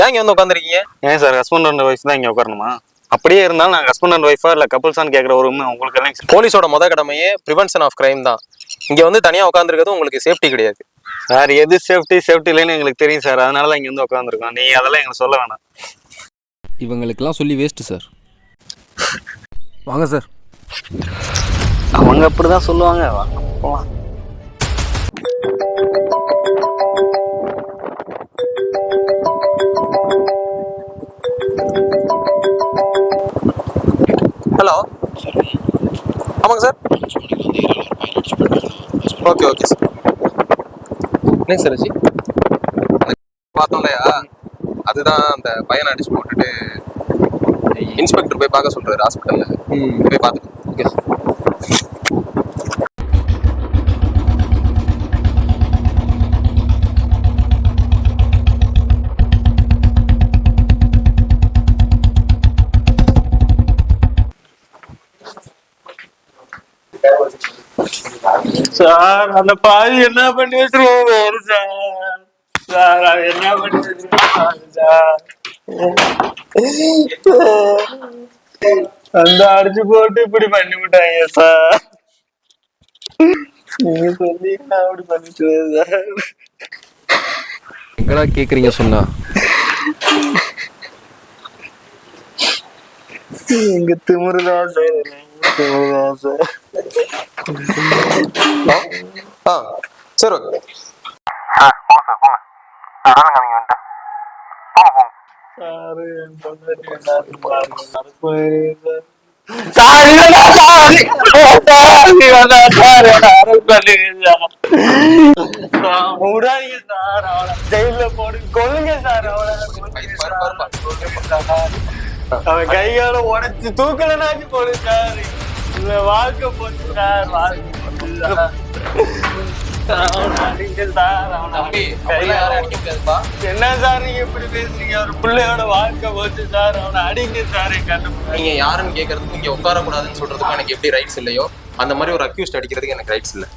ஏன் இங்க வந்து உட்காந்துருக்கீங்க? ஏன் சார் ஹஸ்பண்ட் அண்ட் ஒய்ஃப் தான் இங்கே உட்காரணுமா? அப்படியே இருந்தாலும் நாங்கள் ஹஸ்பண்ட் அண்ட் ஒய்ஃபா இல்லை கப்புள்ஸான்னு கேட்குற ஒரு உண்மை உங்களுக்கு எல்லாம் போலீஸோட முத கடமையே ப்ரிவென்ஷன் ஆஃப் கிரைம் தான். இங்க வந்து தனியா உட்காந்துருக்கிறது உங்களுக்கு சேஃப்டி கிடையாது. சார் எது சேஃப்டி சேஃப்டி இல்லைன்னு எங்களுக்கு தெரியும் சார். அதனால தான் இங்கே வந்து உட்காந்துருக்கோம் நீ அதெல்லாம் எங்களுக்கு சொல்ல வேணாம். இவங்களுக்கெல்லாம் சொல்லி வேஸ்ட்டு சார். வாங்க சார். அவங்க அப்படி தான் சொல்லுவாங்க. வாங்க போகலாம் ஹலோ ஆமாங்க சார். ஓகே ஓகே சார் என்ன சார் ஆச்சு? பார்த்தோம் இல்லையா அதுதான் அந்த பையனை அடிச்சு போட்டுட்டு இன்ஸ்பெக்டர் போய் பார்க்க சொல்றாரு ஹாஸ்பிட்டல்ல போய் பார்த்துட்டு ஓகே சார் சார் அந்த பாதி என்ன பண்ணி வச்சிருவோம் சார். சார் அது என்ன பண்ணி வச்சிருவோம் சார். அந்த அடிச்சு போட்டு இப்படி பண்ணி விட்டாங்க சார். நீங்க சொன்னீங்கன்னா அப்படி பண்ணிட்டு சார்? எங்கடா சொன்னா? எங்க திமுருதான் சார். திமுருதான் சார். ஆ சரி ஓகே. சார் விடாதீங்க சார் அவனை ஜெயில போடு கொல்லுங்க சார். அவன் கையால உடைச்சு தூக்கலனாச்சு போடு சார். இல்ல வாழ்க்கை போச்சு சார் வாழ்க்கை போச்சு என்ன சார் நீங்க இப்படி பேசுறீங்க? ஒரு பிள்ளையோட வாழ்க்கை போச்சு சார் அவனை அடிங்க சார். நீங்க யாருன்னு கேட்கறதுக்கு இங்க உட்கார கூடாதுன்னு சொல்றதுக்கு எனக்கு எப்படி ரைட்ஸ் இல்லையோ அந்த மாதிரி ஒரு அக்யூஸ்ட் அடிக்கிறதுக்கு எனக்கு ரைட்ஸ் இல்லை.